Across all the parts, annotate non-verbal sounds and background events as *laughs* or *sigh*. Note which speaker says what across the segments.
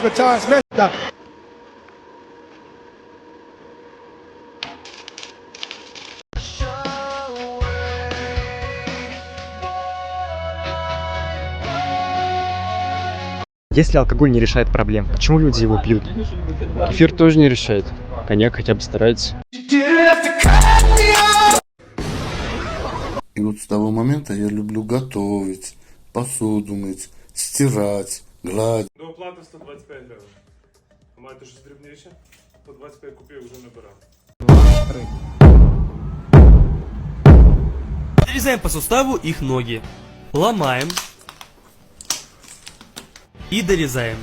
Speaker 1: but Ty Smith.
Speaker 2: Если алкоголь не решает проблем, почему люди его пьют?
Speaker 3: Эфир тоже не решает. Коньяк хотя бы старается.
Speaker 4: И вот с того момента я люблю готовить, посуду мыть, стирать, гладить.
Speaker 5: До оплати 125 гривень. А маєте щось дрібніше? По 25 копійок вже не беремо.
Speaker 6: Отрезаем по суставу их ноги. Ломаем. И дорезаем.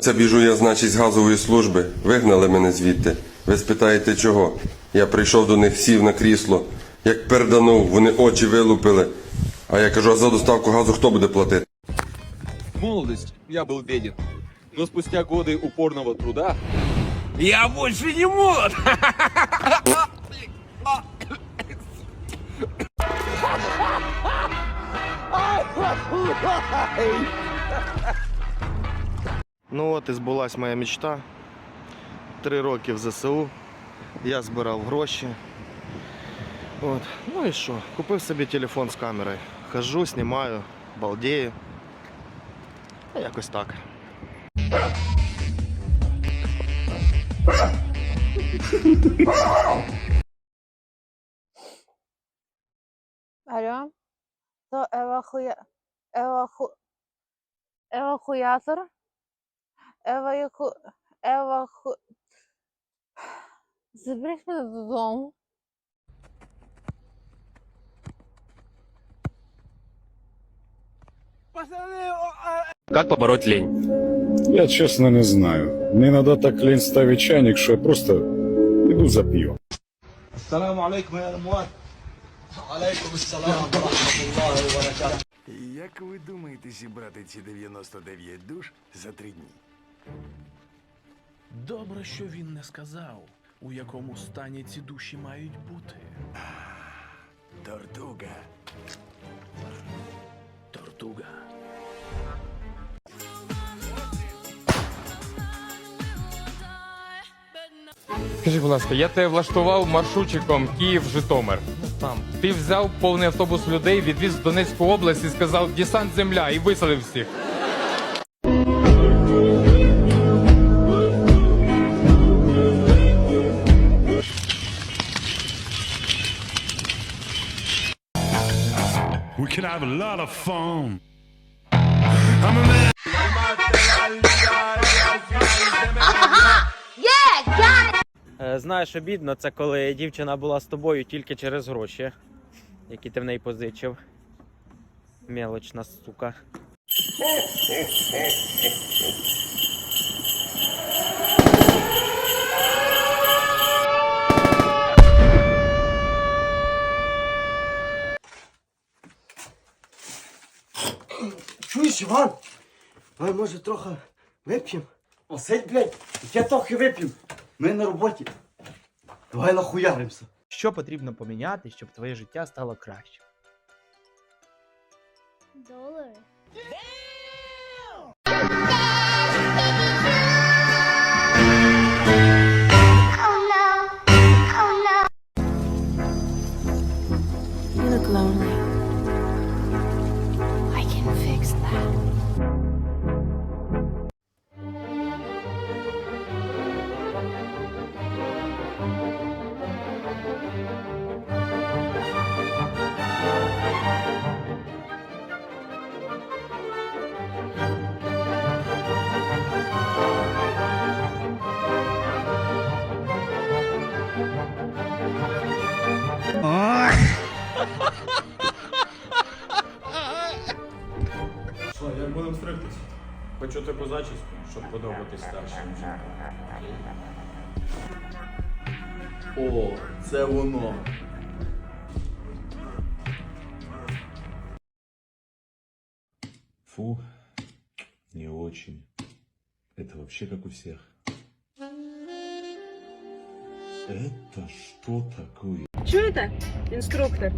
Speaker 7: Оце біжу я, значить, з газової служби. Вигнали мене звідти. Ви спитаєте чого? Я прийшов до них, сів на крісло, як перданув, вони очі вилупили. А я кажу, а за доставку газу хто буде платити?
Speaker 8: В молодости я был беден, но спустя годы упорного труда
Speaker 6: Я больше не молод! *laughs*
Speaker 9: Ну от і збулась моя мечта. Три роки в ЗСУ. Я збирав гроші. От. Ну і що? Купив собі телефон з камерою. Хожу, знімаю, балдею. А якось так.
Speaker 10: Алло? То евахуя... Еваху... Еваку... Еваку... Заберіть мене додому.
Speaker 6: Как побороть лень?
Speaker 11: Я чесно не знаю. Мне иногда так лень ставить чайник, что я просто иду запью.
Speaker 4: Як ви думаєте зібрати ці 99 душ за три дні?
Speaker 6: Добре, що він не сказав, у якому стані ці душі мають бути.
Speaker 4: Тортуга.
Speaker 6: Тортуга.
Speaker 3: Скажи, будь ласка, я тебе влаштував маршрутчиком Київ-Житомир. Там. Ти взяв повний автобус людей, відвіз в Донецьку область і сказав десант земля і виселив всіх.
Speaker 11: Have a lot of fun.
Speaker 2: Е, Знаєш, обідно, це коли дівчина була з тобою тільки через гроші, які ти в неї позичив. Мелочна сука.
Speaker 1: Чуєш, Іван? Давай, може, трохи вип'ємо? Осель, блядь, я трохи вип'ємо. Ми на роботі. Давай нахуяримося.
Speaker 2: Що потрібно поміняти, щоб твоє життя стало краще?
Speaker 10: Долари?
Speaker 8: О, це воно.
Speaker 11: Фу, не очень. Это вообще как у всех.
Speaker 12: Это что такое?
Speaker 13: Чуєте, інструктор?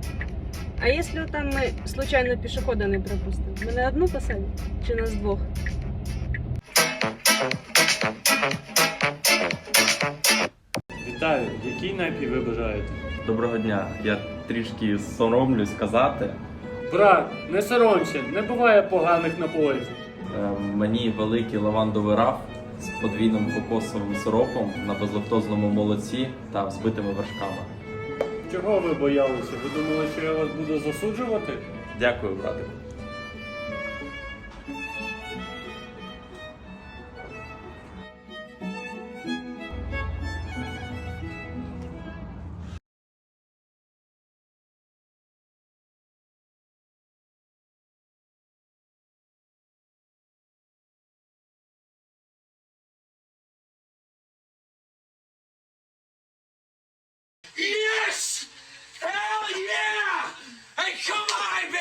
Speaker 13: А якщо там ми случайно пішохода не пропустимо? Мене одну посадять? Чи нас двох?
Speaker 5: Який напій ви бажаєте?
Speaker 14: Доброго дня. Я трішки соромлюсь сказати.
Speaker 5: Брат, не соромся, не буває поганих напоїв.
Speaker 14: Е, Мені великий лавандовий раф з подвійним кокосовим сиропом на безлактозному молоці та взбитими вершками.
Speaker 5: Чого ви боялися? Ви думали, що я вас буду засуджувати?
Speaker 14: Дякую, братику.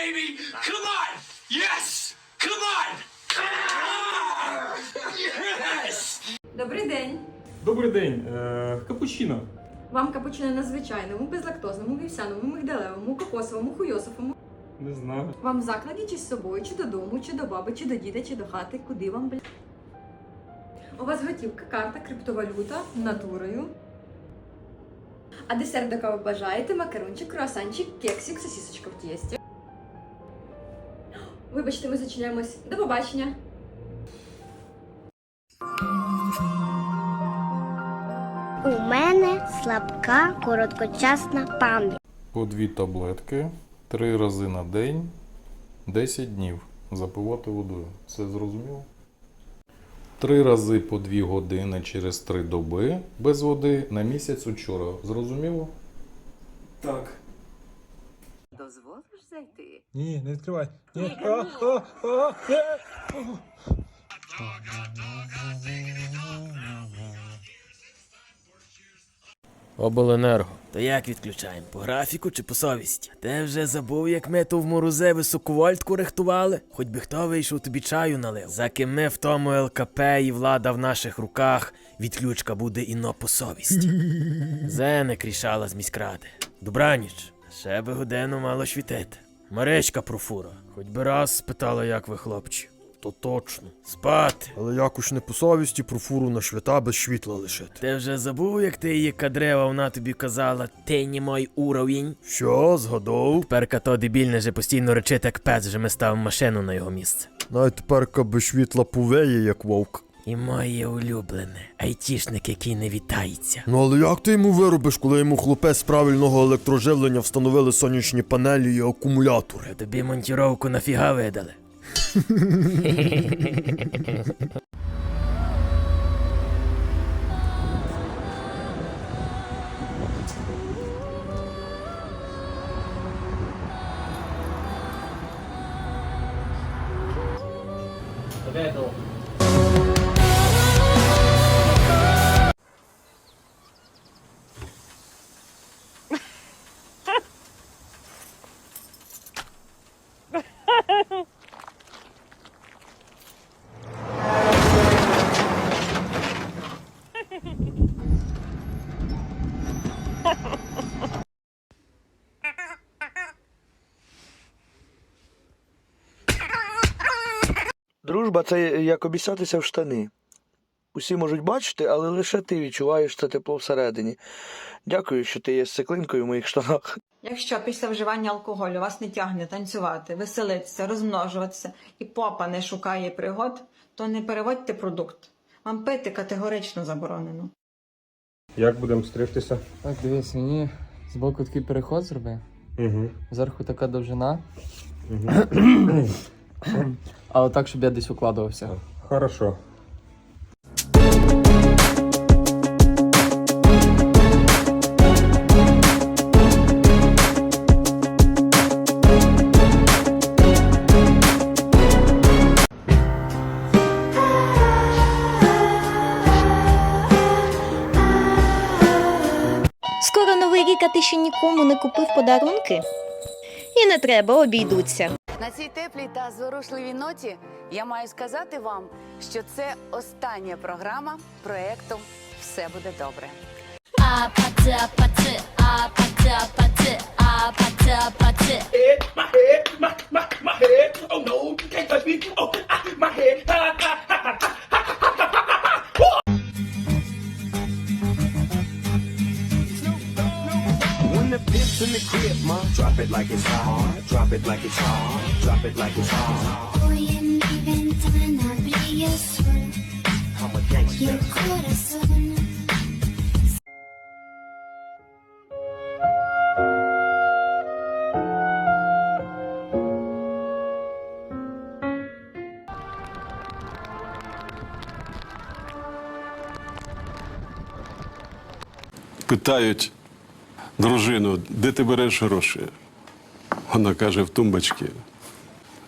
Speaker 15: Baby! Come on! Yes! Come on! Yes!
Speaker 13: Добрий день.
Speaker 5: Добрий день, е, капучино.
Speaker 13: Вам капучино на звичайному, безлактозному, вівсяному, мигдалевому, кокосовому, хуйосовому.
Speaker 5: Не знаю.
Speaker 13: Вам в закладі чи з собою, чи додому, чи до баби, чи до діда, чи до хати, куди вам, бля. У вас готівка, карта, криптовалюта, натурою. А десерт до кого бажаєте? Макарончик, круасанчик, кексик, сосісочка в тісті. Вибачте, ми зачиняємось. До побачення.
Speaker 7: У мене слабка короткочасна пам'ять.
Speaker 16: По дві таблетки, три рази на день, 10 днів. Запивати водою. Це зрозуміло? Три рази по дві години через три доби без води на місяць учора. Зрозуміло?
Speaker 5: Так.
Speaker 17: Дозволиш зайти?
Speaker 5: Ні, не відкривай. Ні.
Speaker 15: Обленерго. То як відключаємо? По графіку чи по совісті? Ти вже забув, як ми ту в морозе високовольтку рихтували? Хоч би хто вийшов тобі чаю налив. За ким ми в тому ЛКП і влада в наших руках, відключка буде іно по совісті. *laughs* Зене крішала з міськради. Добраніч. Ще би годину мало світити. Маречка профура. Хоч би раз спитала, як ви, хлопці. То точно. Спати.
Speaker 10: Але якось не по совісті про фуру на свята без світла лишити.
Speaker 15: Ти вже забув, як ти її кадрева, вона тобі казала, ти не мой уровень.
Speaker 10: Що, згадав?
Speaker 15: Тепер то дебільне же постійно речить, як пес, вже ми ставимо машину на його місце.
Speaker 10: Навіть тепер без світла повеє, як вовк.
Speaker 15: І моє улюблене, айтішник, який не вітається.
Speaker 10: Ну але як ти йому виробиш, коли йому хлопець з правильного електроживлення встановили сонячні панелі і акумулятори?
Speaker 15: Тобі монтіровку нафіга видали. *laughs*
Speaker 18: Дружба це як обіцятися в штани. Усі можуть бачити, але лише ти відчуваєш це тепло всередині. Дякую, що ти є з циклинкою в моїх штанах.
Speaker 13: Якщо після вживання алкоголю вас не тягне танцювати, веселитися, розмножуватися і попа не шукає пригод, то не переводьте продукт. Вам пити категорично заборонено.
Speaker 5: Як будемо стригтися?
Speaker 3: Так, дивись, мені з боку такий переход зроби.
Speaker 5: Угу.
Speaker 3: Зверху така довжина. *clears throat* *clears throat* *clears throat* А отак, щоб я десь укладувався.
Speaker 5: Хорошо.
Speaker 7: Скоро новий рік, а ти ще нікому не купив подарунки? І не треба, обійдуться.
Speaker 17: На цій теплій та зворушливій ноті я маю сказати вам, що це остання програма проекту Все буде добре.
Speaker 9: Drop it like it's hot. Drop it like it's hot. Drop it like it's hot.
Speaker 8: Voy en mi ventana, brilla el sol
Speaker 9: I'm a
Speaker 8: y
Speaker 9: gangster.
Speaker 8: el corazón.
Speaker 19: Питають дружину, де ти береш гроші? Вона каже, в тумбочці.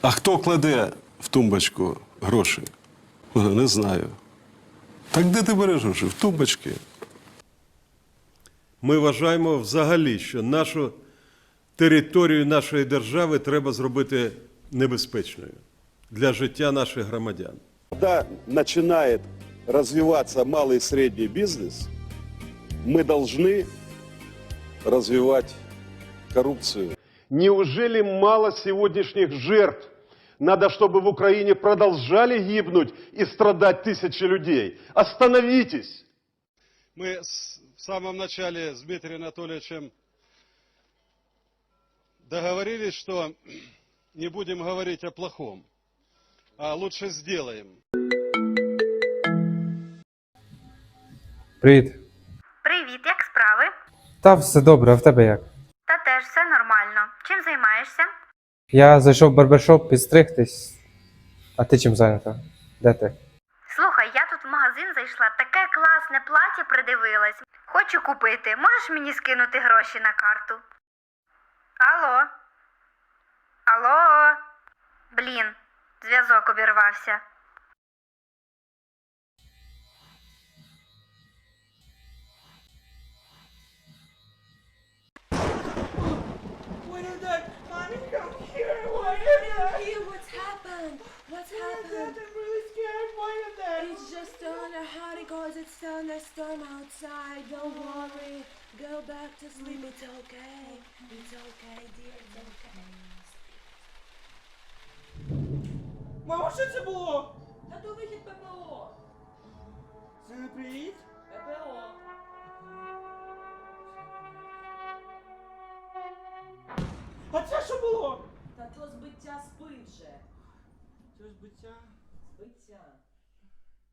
Speaker 19: А хто кладе в тумбочку гроші? Вона не знаю. Так де ти береш гроші? В тумбочці.
Speaker 20: Ми вважаємо взагалі, що нашу територію нашої держави треба зробити небезпечною для життя наших громадян.
Speaker 19: Когда начинает развиваться малый и средний бизнес, мы должны развивать коррупцию.
Speaker 20: Неужели мало сегодняшних жертв? Надо, чтобы в Украине продолжали гибнуть и страдать тысячи людей. Остановитесь!
Speaker 19: Мы в самом начале с Дмитрием Анатольевичем договорились, что не будем говорить о плохом, а лучше сделаем.
Speaker 3: Привіт.
Speaker 7: Привіт, як справи?
Speaker 3: Та все добре, а в тебе як? Я зайшов в барбершоп підстригтись. А ти чим зайнята? Де ти?
Speaker 7: Слухай, я тут в магазин зайшла, таке класне плаття придивилась. Хочу купити. Можеш мені скинути гроші на карту? Алло? Алло? Блін, зв'язок обірвався.
Speaker 1: Is that? Mommy, come here. What is that? What's happened? What's happened? I'm really scared. Why is that? It's just on a hot because it's thunderstorm outside. Don't worry. Go back to sleep. It's okay. It's okay, dear. It's okay. Мама, що це було? Та то вихід ППО. Це не привіт? ППО. А це що було? слово збиття спинше. Це збиття. Збиття.